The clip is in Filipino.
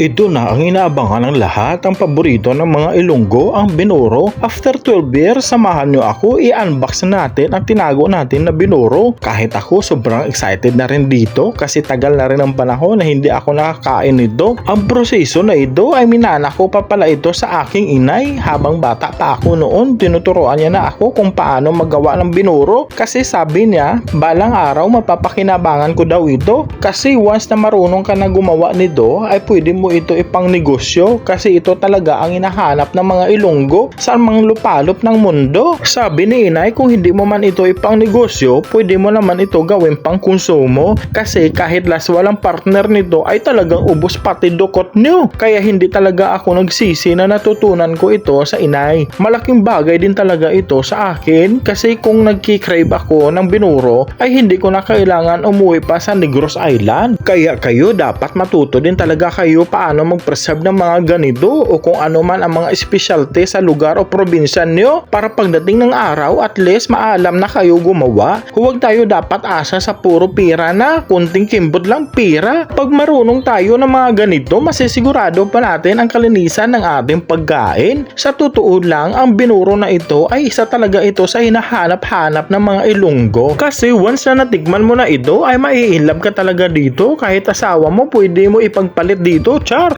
Ito na ang inaabangan ng lahat, ang paborito ng mga Ilonggo, ang Binoro. After 12 years, samahan nyo ako, i-unbox na natin ang tinago natin na Binoro. Kahit ako, sobrang excited na rin dito kasi tagal na rin ang panahon na hindi ako nakakain nito. Ang proseso na ito ay minana ko pa pala ito sa aking inay. Habang bata pa ako noon, tinuturoan niya na ako kung paano magawa ng Binoro kasi sabi niya, balang araw mapapakinabangan ko daw ito kasi once na marunong ka na gumawa nito ay pwede mo ito ipang negosyo kasi ito talaga ang hinahanap ng mga Ilonggo sa mga lupalop ng mundo. Sabi ni inay kung hindi mo man ito ipang negosyo, pwede mo naman ito gawin pang konsumo kasi kahit last walang partner nito ay talagang ubos pati dukot nyo. Kaya hindi talaga ako nagsisi na natutunan ko ito sa inay. Malaking bagay din talaga ito sa akin kasi kung nagkikrave ako ng binuro ay hindi ko na kailangan umuwi pa sa Negros Island. Kaya kayo dapat matuto din talaga kayo paano mag-preserve ng mga ganito o kung ano man ang mga specialty sa lugar o probinsya nyo para pagdating ng araw at least maalam na kayo gumawa. Huwag tayo dapat asa sa puro pira na kunting kimbot lang pira. Pag marunong tayo ng mga ganito, masisigurado pa natin ang kalinisan ng ating pagkain. Sa totoo lang, ang binuro na ito ay isa talaga ito sa hinahanap-hanap ng mga ilunggo. Kasi once na natikman mo na ito, ay maiinlove ka talaga dito. Kahit asawa mo, pwede mo ipagpalit dito, escuchar.